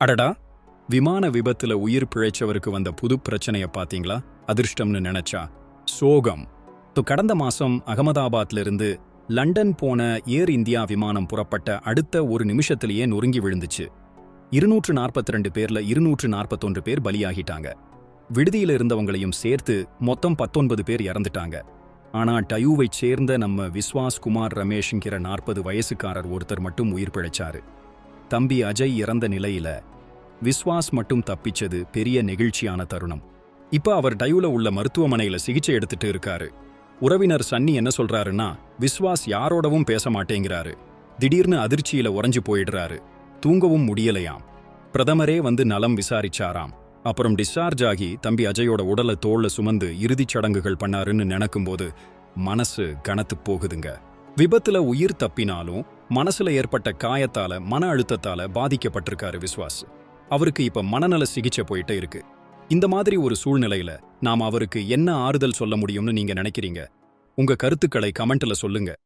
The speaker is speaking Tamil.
அடடா விமான விபத்துல உயிர் பிழைச்சவருக்கு வந்த புது பிரச்சனைய பாத்தீங்களா? அதிர்ஷ்டம்னு நினைச்சா? சோகம். તો கடந்த மாசம் அகமதாபாத்ல இருந்து லண்டன் போன ஏர் இந்தியா விமானம் புறப்பட்ட அடுத்த ஒரு நிமிஷத்திலேயே நொறுங்கி விழுந்துச்சு. இருநூற்று நாற்பத்தி ரெண்டு பேர்ல இருநூற்று நாற்பத்தொன்று பேர் பலியாகிட்டாங்க. விடுதியில இருந்தவங்களையும் சேர்த்து மொத்தம் பத்தொன்பது பேர் இறந்துட்டாங்க. ஆனா டயூவைச் சேர்ந்த நம்ம விஸ்வாஸ் குமார் ரமேஷ்ங்கிற நாற்பது வயசுக்காரர் ஒருத்தர் மட்டும் உயிர் பிழைச்சாரு. தம்பி அஜய் இறந்த நிலையில விஸ்வாஸ் மட்டும் தப்பிச்சது பெரிய நெகிழ்ச்சியான தருணம். இப்ப அவர் டயூல உள்ள மருத்துவமனையில சிகிச்சை எடுத்துட்டு இருக்காரு. உறவினர் சன்னி என்ன சொல்றாருன்னா விஸ்வாஸ் யாரோடவும் பேச மாட்டேங்கிறாரு. திடீர்னு அதிர்ச்சியில உறைஞ்சு போயிடுறாரு. தூங்கவும் முடியலையாம். பிரதமரே வந்து நலம் விசாரிச்சாராம். அப்புறம் டிஸ்சார்ஜ் ஆகி தம்பி அஜயோட உடலை தோளில் சுமந்து இறுதிச் சடங்குகள் பண்ணாருன்னு நினைக்கும்போது மனசு கனத்து போகுதுங்க. விபத்துல உயிர் தப்பினாலும் மனசுல ஏற்பட்ட காயத்தால மன அழுத்தத்தால பாதிக்கப்பட்டிருக்காரு விஸ்வாஸ். அவருக்கு இப்ப மனநல சிகிச்சை போயிட்டே இருக்கு. இந்த மாதிரி ஒரு சூழ்நிலையில நாம் அவருக்கு என்ன ஆறுதல் சொல்ல முடியும்னு நீங்க நினைக்கிறீங்க? உங்க கருத்துக்களை கமெண்ட்ல சொல்லுங்க.